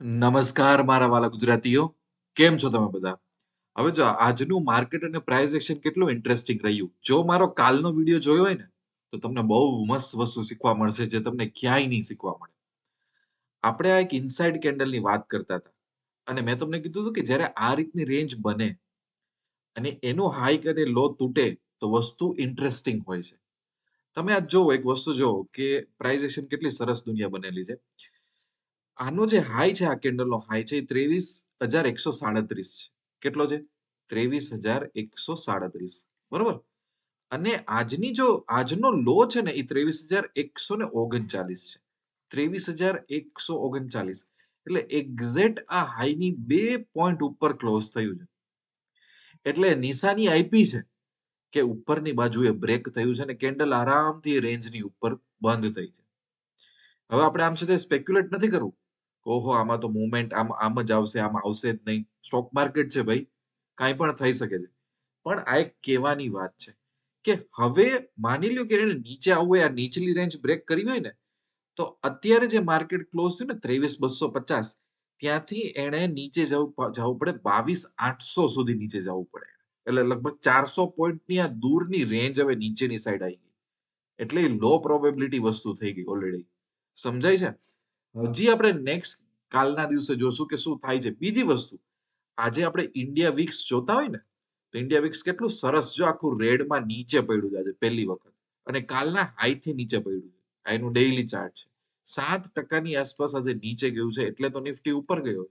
નમસ્કાર મારા વાલા ગુજરાતીઓ. કેમ છો તમે બધા? હવે જો આજનું માર્કેટ અને પ્રાઇસ એક્શન કેટલું ઇન્ટરેસ્ટિંગ રહ્યું? જો મારો કાલનો વીડિયો જોયો હોય ને, તો તમને બહુ મસ્ત વસ્તુ શીખવા મળશે જે તમને ક્યાંય નહીં શીખવા મળે. આપણે આ એક ઇનસાઇડ કેન્ડલની વાત કરતા હતા. અને મેં તમને કીધું હતું કે જ્યારે આ રીતની રેન્જ બને અને એનું હાઈક અને લો તૂટે, તો વસ્તુ ઇન્ટરેસ્ટિંગ હોય છે. તમે આજ જોવો, એક વસ્તુ જોવો કે એક્શન કેટલી સરસ દુનિયા બનેલી છે. આનો જે હાઈ છે આ કેન્ડલનો, હાઈ છે એ ત્રેવીસ હજાર એકસો સાડત્રીસ છે. કેટલો છે? ત્રેવીસ હજાર એકસો સાડત્રીસ. બરોબર? અને આજની જો, આજનો લો છે ને એ ત્રેવીસ હજાર એકસો ને ઓગણચાલીસ છે. ત્રેવીસ હજાર એકસો ઓગણચાલીસ. એટલે એક્ઝેક્ટ આ હાઈની બે પોઈન્ટ ઉપર ક્લોઝ થયું છે. એટલે નિશાની આપી છે કે ઉપરની બાજુએ બ્રેક થયું છે અને કેન્ડલ આરામથી રેન્જની ઉપર બંધ થઈ છે. હવે આપણે આમ છે તે સ્પેક્યુલેટ નથી કરવું. ઓહો, આમાં તો મુવમેન્ટ આમ આમ જ આવશે, આમ આવશે જ નહીં. સ્ટોક માર્કેટ છે ભાઈ. કાંઈ પણ થઈ શકે છે. પણ આ એક કહેવાની વાત છે કે હવે માની લ્યો કે એને નીચે આવવું હોય, આ નીચલી રેન્જ બ્રેક કરી હોય ને, તો અત્યારે જે માર્કેટ ક્લોઝ થયું ને, ત્રેવીસ બસો પચાસ, ત્યાંથી એણે નીચે જવું જવું પડે બાવીસ આઠસો સુધી નીચે જવું પડે. એટલે લગભગ ચારસો પોઈન્ટની આ દૂરની રેન્જ હવે નીચેની સાઈડ આવી ગઈ. એટલે લો પ્રોબેબિલિટી વસ્તુ થઈ ગઈ ઓલરેડી સમજાય છે? હજી આપણે નેક્સ્ટ કાલના દિવસે જોશું કે શું થાય છે. બીજી વસ્તુ, આજે આપણે ઇન્ડિયા વીક્સ જોતા હોય ને, તો ઇન્ડિયા વીક્સ કેટલું સરસ જો આખું રેડમાં નીચે પડ્યું છે આજે પહેલી વખત. અને કાલના હાઈથી નીચે પડ્યું છે. આ એનું ડેઇલી ચાર્ટ છે. સાત ટકાની આસપાસ આજે નીચે ગયું છે, એટલે તો નિફ્ટી ઉપર ગયો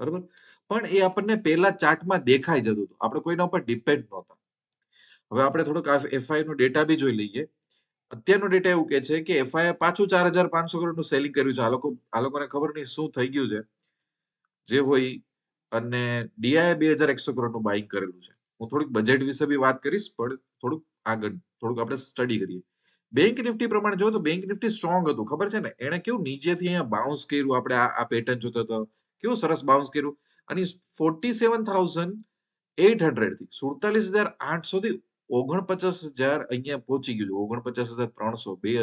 બરોબર? પણ એ આપણને પહેલા ચાર્ટમાં દેખાઈ જતું હતું. આપણે કોઈના ઉપર ડિપેન્ડ નહોતા. હવે આપણે થોડોક એફઆઈ નો ડેટા બી જોઈ લઈએ. અત્યારનો ડેટા એવું કે છે કે એફઆઈ પાછું ચાર હજાર પાંચસો કરોડનું સેલિંગ કર્યું છે. આ લોકો, આ લોકોને ખબર નહીં શું થઈ ગયું છે. જે હોય અને ડીઆઈ બે હજાર એકસો કરોડનું બાઇંગ કરેલું છે. હું થોડીક બજેટ વિશે બી વાત કરીશ, પણ થોડુંક આગળ, થોડુંક આપણે સ્ટડી કરીએ. બેંક નિફ્ટી પ્રમાણે જો તો બેંક નિફ્ટી સ્ટ્રોંગ હતું. ખબર છે ને? એણે કેવું નીચેથી અહીંયા બાઉન્સ કર્યું. આપણે આ પેટર્ન જોતો હતો. કેવું સરસ બાઉન્સ કર્યું. અને ફોર્ટી સેવન થાઉઝન્ડ એટ હંડ્રેડથી, સુડતાલીસ હજાર આઠસો થી ઓગણપચાસ હજાર અહીંયા પહોંચી ગયું છે. ઓગણપચાસ હજાર ત્રણસો, બે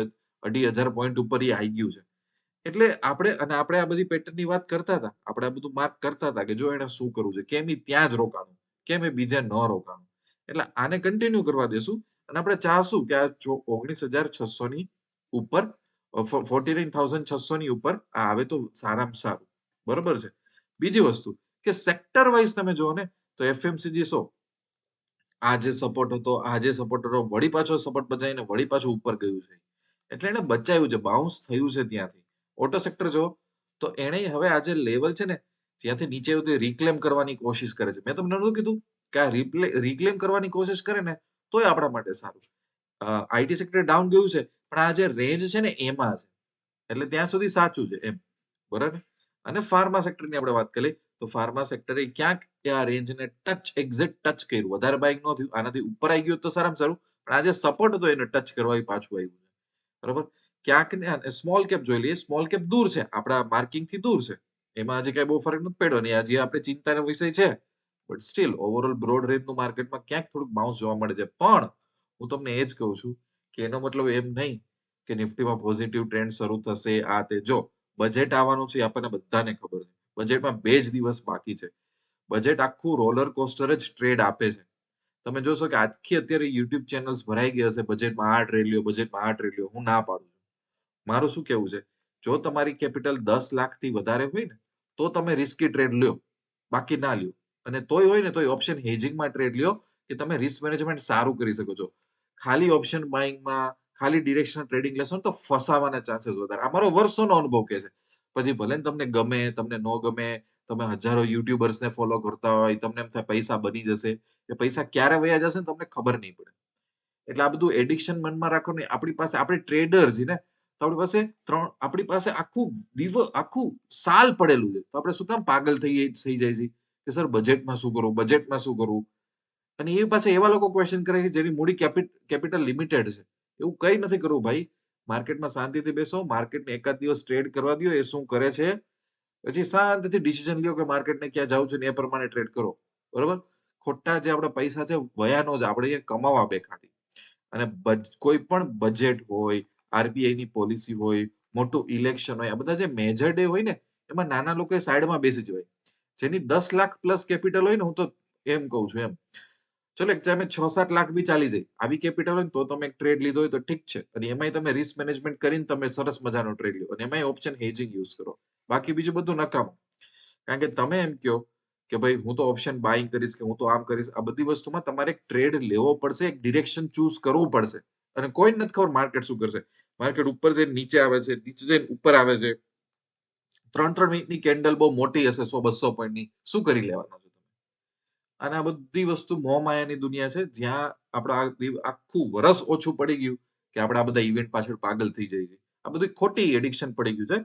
અઢી હજાર પોઈન્ટ ઉપર એ આવી ગયું છે. એટલે આપણે, અને આપણે આ બધી પેટર્નની વાત કરતા હતા. આપણે આ બધું માર્ક કરતા હતા કે જો એને શું કરવું છે? કેમ એ ત્યાં જ રોકાણું? કેમ એ બીજે ન રોકાણું? એટલે આને કન્ટિન્યુ કરવા દેશું. અને આપણે ચાહશું કે આ ઓગણીસ હજાર છસો ની ઉપર ફોર્ટી નાઇન થાઉઝન્ડ છસો ની ઉપર આ આવે તો સારામાં સારું. બરોબર છે? બીજી વસ્તુ કે સેક્ટર વાઇઝ તમે જુઓ ને, તો એફએમસીજી સો આ જે સપોર્ટ હતો આ જે સપોર્ટ હતો, વળી પાછો સપોર્ટ બચાવીને વળી પાછું ઉપર ગયું છે. એટલે એને બચાવ્યું છે બાઉન્સ થયું છે ત્યાંથી. ઓટો સેક્ટર જો તો એણે હવે આ જે લેવલ છે ને, ત્યાંથી નીચે સુધી રિક્લેમ કરવાની કોશિશ કરે છે. મેં તમને નહોતું કીધું કે આ રિપ્લે રિક્લેમ કરવાની કોશિશ કરે ને, તોય આપણા માટે સારું. આઈટી સેક્ટર ડાઉન ગયું છે, પણ આ જે રેન્જ છે ને, એમાં છે. એટલે ત્યાં સુધી સાચું છે, એમ. બરાબર? અને ફાર્મા સેક્ટરની આપણે વાત કરીએ તો ફાર્મા સેક્ટરે ક્યાંક આ રેન્જને ટચ એક્ઝેક્ટ ટચ કર્યું. વધારે બાઇક ન થયું, આનાથી ઉપર આવી ગયું તો સારામાં સારું, પણ આજે સપોર્ટ હતો એને ટચ કરવા પાછું આવ્યું છે. બરોબર? ક્યાંક ને સ્મોલ કેપ જોઈ લઈએ સ્મોલ કેપ દૂર છે, આપણા માર્કિંગથી દૂર છે. એમાં આજે કઈ બહુ ફરક નથી પડ્યો ને આજે આપણે ચિંતાનો વિષય છે. બટ સ્ટીલ ઓવરઓલ બ્રોડ રેન્જનું માર્કેટમાં ક્યાંક થોડુંક બાઉન્સ જોવા મળે છે. પણ, હું તમને એ જ કહું છું કે એનો મતલબ એમ નહીં કે નિફ્ટીમાં પોઝિટિવ ટ્રેન્ડ શરૂ થશે, આ તે, જો. બજેટ આવવાનું છે આપણને બધાને ખબર છે. બજેટમાં બે જ દિવસ બાકી છે. બજેટ આખું રોલર કોસ્ટર જ ટ્રેડ આપે છે. તમે જોશો કે આખી અત્યારે યુટ્યુબ ચેનલ્સ ભરાઈ ગઈ હશે. બજેટમાં આ ટ્રેડ બજેટમાં આ ટ્રેડ હું ના પાડું છું. મારું શું કેવું છે? જો તમારી કેપિટલ દસ લાખથી વધારે હોય ને, તો તમે રિસ્કી ટ્રેડ લ્યો. બાકી ના લ્યો. અને તોય હોય ને, તોય ઓપ્શન હેજિંગમાં ટ્રેડ લ્યો કે તમે રિસ્ક મેનેજમેન્ટ સારું કરી શકો છો. ખાલી ઓપ્શન બાઇંગમાં ખાલી ડિરેક્શનલ ટ્રેડિંગ લેશો ને તો ફસાવાના ચાન્સીસ વધારે. અમારો વર્ષોનો અનુભવ કે છે. પછી ભલે ને તમને ગમે, તમને ન ગમે, તમે હજારો યુટ્યુબર્સને ફોલો કરતા હોય, તમને એમ થાય પૈસા બની જશે, એ પૈસા ક્યારે વયા જશે ને તમને ખબર નહીં પડે. એટલે આ બધું એડિક્શન મનમાં રાખો ને, આપણી પાસે, આપણે ટ્રેડર છે ને, તો આપણી પાસે ત્રણ, આપણી પાસે આખું દિવ, આખું સાલ પડેલું છે. તો આપણે શું કામ પાગલ થઈ થઈ જાય છે? કે સર બજેટમાં શું કરવું બજેટમાં શું કરવું અને એ પાછા એવા લોકો ક્વેશ્ચન કરે છે જેની મૂડી કેપિટલ લિમિટેડ છે. એવું કઈ નથી કરવું ભાઈ. માર્કેટમાં શાંતિથી બેસો, માર્કેટને એકાદ દિવસ ટ્રેડ કરવા દો એ શું કરે છે? પછી શાંતિથી ડિસિઝન લ્યો કે માર્કેટને ક્યાં જવું છે એ પ્રમાણે ટ્રેડ કરો. બરોબર? ખોટા જે આપણા પૈસા છે, વયાનો જ આપણે અહીંયા કમાવા બેઠાડી અને કોઈ પણ બજેટ હોય આરબીઆઈ ની પોલિસી હોય, મોટું ઇલેક્શન હોય, આ બધા જે મેજર ડે હોય ને, એમાં નાના લોકો સાઈડમાં બેસી જવાય જેની દસ લાખ પ્લસ કેપિટલ હોય ને, હું તો એમ કહું છું એમ. ચલો એક ટાઈમે છ સાત લાખ બી ચાલી જાય. આવી કેપિટલ હોય તો તમે ટ્રેડ લીધો હોય તો ઠીક છે. અને એમાંય તમે રિસ્ક મેનેજમેન્ટ કરીને તમે સરસ મજાનો ટ્રેડ લો અને એમાંય ઓપ્શન હેજિંગ યુઝ કરો. બાકી બીજું બધું નકામું. કારણ કે તમે એમ કહો કે ભાઈ હું તો ઓપ્શન બાઇંગ કરીશ કે હું તો આમ કરીશ, આ બધી વસ્તુમાં તમારે એક ટ્રેડ લેવો પડશે, એક ડિરેક્શન ચૂઝ કરવું પડશે. અને કોઈ નથી ખબર માર્કેટ શું કરશે. માર્કેટ ઉપર જઈને નીચે આવે છે, નીચે જઈને ઉપર આવે છે. ત્રણ ત્રણ મિનિટની કેન્ડલ બહુ મોટી હશે સો બસો પોઈન્ટની શું કરી લેવાના છો? અને આ બધી વસ્તુ મોહમાયાની દુનિયા છે, જ્યાં આપણે આખું વરસ ઓછું પડી ગયું કે આપણે આ બધા ઇવેન્ટ પાછળ પાગલ થઈ જાય છે આ બધી ખોટી એડિક્શન પડી ગયું છે.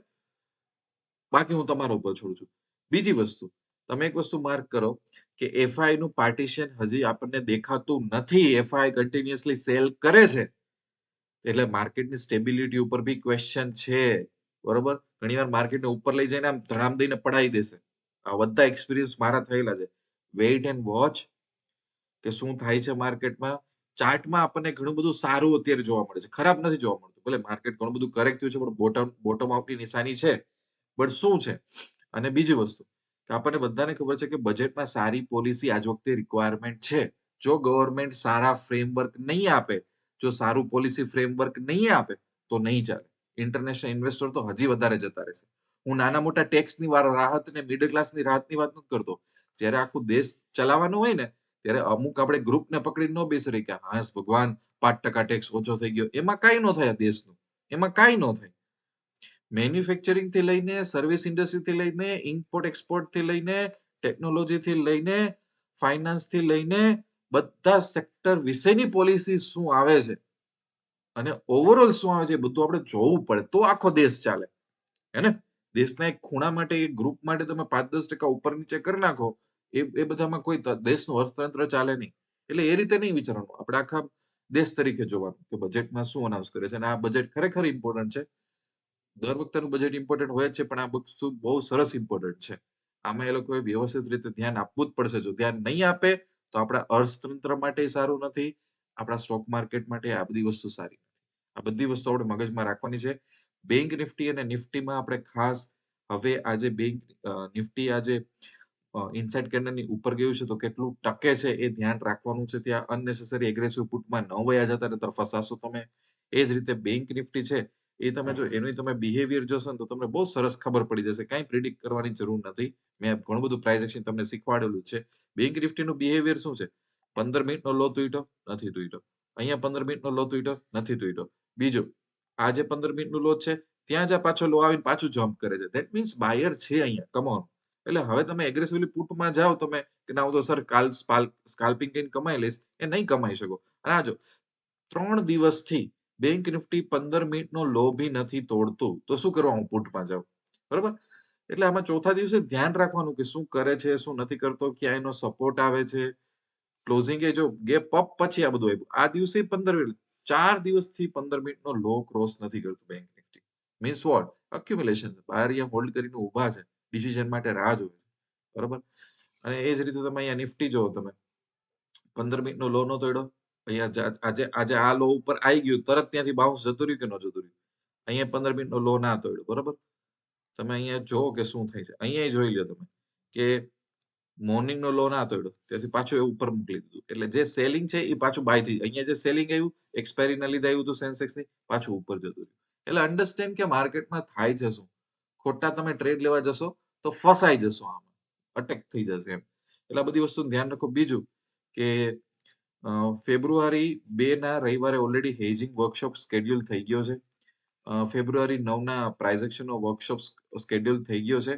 બાકી હું તમારા ઉપર છોડું છું. બીજી વસ્તુ, તમે એક વસ્તુ માર્ક કરો કે એફઆઈ નું પાર્ટીશન હજી આપણને દેખાતું નથી. એફઆઈ કન્ટિન્યુઅસલી સેલ કરે છે. એટલે માર્કેટની સ્ટેબિલિટી ઉપર બી ક્વેશ્ચન છે. બરોબર? ઘણીવાર માર્કેટને ઉપર લઈ જઈને આમ ધડામ દઈને પડાવી દેશે. આ બધા એક્સપિરિયન્સ મારા થયેલા છે. વેઇટ એન્ડ વોચ કે શું થાય છે માર્કેટમાં? ચાર્ટમાં આપણને ઘણું બધું સારું અત્યારે જોવા મળે છે. ખરાબ નથી જોવા મળતું. ભલે માર્કેટ ઘણું બધું કરેક્ટ થયું છે, પણ બોટમ બોટમ આઉટની નિશાની છે. બટ શું છે? અને બીજી વસ્તુ, કે આપણને બધાને ખબર છે કે બજેટમાં સારી પોલિસી આજ વખતે રિક્વાયરમેન્ટ છે. જો ગવર્મેન્ટ સારા ફ્રેમવર્ક નહીં આપે, જો સારું પોલિસી ફ્રેમવર્ક નહીં આપે, તો નહીં ચાલે. ઇન્ટરનેશનલ ઇન્વેસ્ટર તો હજી વધારે જતા રહેશે. હું નાના મોટા ટેક્સની વાર રાહત અને મિડલ ક્લાસની રાહતની વાત નથી કરતો. જ્યારે આખું દેશ ચલાવવાનું હોય ને, ત્યારે અમુક આપણે ગ્રુપને પકડી ન બેસી રહી કે હાસ ભગવાન, પાંચ ટકા ટેક્સ ઓછો થઈ ગયો. એમાં કાંઈ ન થાય દેશનું. એમાં કાંઈ ન થાય. મેન્યુફેક્ચરિંગથી લઈને સર્વિસ ઇન્ડસ્ટ્રી થી લઈને ઇમ્પોર્ટ એક્સપોર્ટથી લઈને ટેકનોલોજી થી લઈને ફાઇનાન્સથી લઈને, બધા સેક્ટર વિશેની પોલિસી શું આવે છે? અને ઓવરઓલ શું આવે છે બધું આપણે જોવું પડે. તો આખો દેશ ચાલે. હે ને? દેશના એક ખૂણા માટે, એક ગ્રુપ માટે તમે પાંચ દસ ટકા ઉપર નીચે કરી નાખો એ એ બધામાં કોઈ દેશનું અર્થતંત્ર ચાલે નહીં. એટલે એ રીતે નહીં વિચારવાનું. આપણે આખા દેશ તરીકે જોવાનું કે બજેટમાં શું અનાઉન્સ કરે છે અને આ બજેટ ખરેખર ઇમ્પોર્ટન્ટ છે. દર વખતેનું બજેટ ઇમ્પોર્ટન્ટ હોય જ છે, પણ આ વસ્તુ બહુ સરસ ઇમ્પોર્ટન્ટ છે. આમાં એ લોકોએ વ્યવસ્થિત રીતે ધ્યાન આપવું જ પડશે. જો ધ્યાન નહીં આપે, તો આપણા અર્થતંત્ર માટે સારું નથી, આપણા સ્ટોક માર્કેટ માટે આ બધી વસ્તુ સારી આ બધી વસ્તુ આપણે મગજમાં રાખવાની છે. બેંક નિફ્ટી અને નિફ્ટીમાં આપણે ખાસ હવે આજે બેંક નિફ્ટી આજે ઇનસાઇડ કેન્ડલની ઉપર ગયું છે તો કેટલું ટકે છે એ ધ્યાન રાખવાનું છે ત્યાં અનનેસેસરી એગ્રેસિવ પુટમાં ન વયા જતા નતર ફસાશો તમે. એ જ રીતે બેંક નિફ્ટી છે એ તમે જો એનું તમે બિહેવિયર જોશો ને તો તમને બહુ સરસ ખબર પડી જશે. કાંઈ પ્રિડિક્ટ કરવાની જરૂર નથી. મેં ઘણું બધું પ્રાઇસ એક્શન તમને શીખવાડેલું છે. બેંક નિફ્ટીનું બિહેવિયર શું છે? પંદર મિનિટનો લો તૂટ્યો, નથી તૂટ્યો. અહીંયા પંદર મિનિટનો લો તૂટ્યો, નથી તૂટ્યો. બીજું, આજે પંદર મિનિટનું લો છે, ત્યાં જ પાછો લો આવીને પાછું જમ્પ કરે છે. ધેટ મીન્સ બાયર છે અહીંયા. કમોન એટલે હવે તમે એગ્રેસિવલી પુટમાં જાઓ તમે કે ના, હું તો સર કાલ સ્કાલ્પિંગ કરીને કમાઈ લઈશ. એ નહીં કમાઈ શકો. અને આ જો, ત્રણ દિવસથી બેંક નિફ્ટી પંદર મિનિટનો લો બી નથી તોડતું, તો શું કરવા હું પુટમાં જાઉં? બરાબર? એટલે આમાં ચોથા દિવસે ધ્યાન રાખવાનું કે શું કરે છે, શું નથી કરતો ક્યાં એનો સપોર્ટ આવે છે. ક્લોઝિંગ એ જો ગેપ અપ પછી આ બધું આવ્યું. આ દિવસે પંદર મિનિટ, ચાર દિવસથી પંદર મિનિટનો લો ક્રોસ નથી કરતું bank Nifty. Means what accumulation બહાર અહીંયા હોલ્ડ કરીને ઊભા છે. ડિસિઝન માટે રાહ જોવે બરાબર? અને એ જ રીતે તમે અહીંયા નિફ્ટી જોવો તમે. પંદર મિનિટનો લો નો તોડ્યો અહીંયા આજે આજે આ લો ઉપર આવી ગયું, તરત ત્યાંથી બાઉન્સ જતું રહ્યું કે ન જતું રહ્યું? અહીંયા પંદર મિનિટનો લો ના તોડ્યો બરાબર? તમે અહીંયા જોવો કે શું થાય છે. અહીંયા જોઈ લો તમે કે મોર્નિંગનો લો ના તોડ્યો ત્યાંથી પાછું એ ઉપર મોકલી દીધું. એટલે જે સેલિંગ છે એ પાછું બાય થઈ, અહીંયા જે સેલિંગ આવ્યું એક્સપાયરીના લીધે આવ્યું હતું સેન્સેક્સની, પાછું ઉપર જતું રહ્યું. એટલે અન્ડરસ્ટેન્ડ કે માર્કેટમાં થાય છે શું? ખોટા તમે ટ્રેડ લેવા જશો, તો ફસાઈ જશો આમાં. અટેક થઈ જશે એમ. એટલે બધી વસ્તુનું ધ્યાન રાખો. બીજું કે ફેબ્રુઆરી બે ના રવિવારે ઓલરેડી હેજિંગ વર્કશોપ સ્કેડ્યુલ થઈ ગયો છે. ફેબ્રુઆરી નવ ના પ્રાઇઝ નો વર્કશોપ સ્કેડ્યુલ થઈ ગયો છે.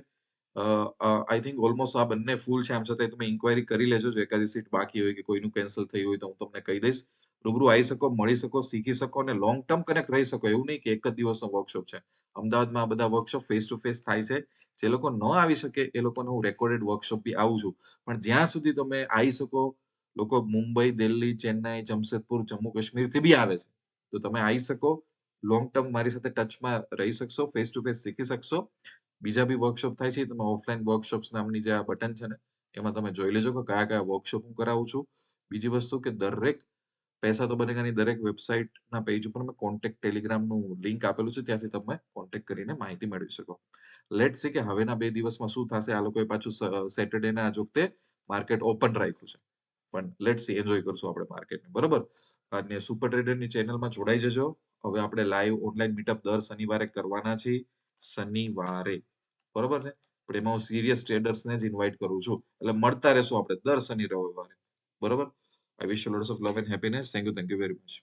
આઈ થિંક ઓલમોસ્ટ આ બંને ફૂલ છે. આમ છતાં તમે ઇન્ક્વાયરી કરી લેજો. જો એકાદી સીટ બાકી હોય કે કોઈનું કેન્સલ થયું હોય તો હું તમને કહી દઈશ. રૂબરૂ આવી શકો, મળી શકો, શીખી શકો અને લોંગ ટર્મ કનેક્ટ રહી શકો. એવું નહીં કે એક જ દિવસનો વર્કશોપ છે. અમદાવાદમાં આ બધા વર્કશોપ ફેસ ટુ ફેસ થાય છે. જે લોકો ન આવી શકે એ લોકોને હું રેકોર્ડેડ વર્કશોપ બી આવું છું. પણ જ્યાં સુધી તમે આવી શકો, લોકો મુંબઈ, દિલ્હી, ચેન્નાઈ, જમશેદપુર, જમ્મુ કાશ્મીરથી બી આવે છે, તો તમે આવી શકો લોંગ ટર્મ મારી સાથે ટચમાં રહી શકશો ફેસ ટુ ફેસ શીખી શકશો. બીજા બી વર્કશોપ થાય છે, તમે ઓફલાઈન વર્કશોપ્સ નામની જે આ બટન છે ને, એમાં તમે જોઈ લેજો કે કયા કયા વર્કશોપ હું કરાવું છું. બીજી વસ્તુ કે દરેક પૈસા તો બનેગાની દરેક વેબસાઇટના પેજ ઉપર મેં કોન્ટેક્ટ ટેલિગ્રામનું લિંક આપેલું છે, ત્યાંથી તમે કોન્ટેક્ટ કરીને માહિતી મેળવી શકો. લેટ સી કે હવેના બે દિવસમાં શું થશે, આ લોકોએ પાછું સેટરડે ના જોગતે માર્કેટ ઓપન રાખ્યું છે. પણ લેટ સી એન્જોય કરશું આપણે માર્કેટને બરોબર? અને સુપર ટ્રેડરની ચેનલમાં જોડાઈ જજો. હવે આપણે લાઈવ ઓનલાઈન મીટઅપ દર શનિવારે કરવાના છીએ, શનિવારે. બરોબર ને? પણ એમાં હું સિરિયસ ટ્રેડર્સને જ ઇન્વાઇટ કરું છું. એટલે મળતા રહેશું આપણે દર શનિ રવિવારે. બરોબર? I wish you lots of love and happiness. Thank you. Thank you very much.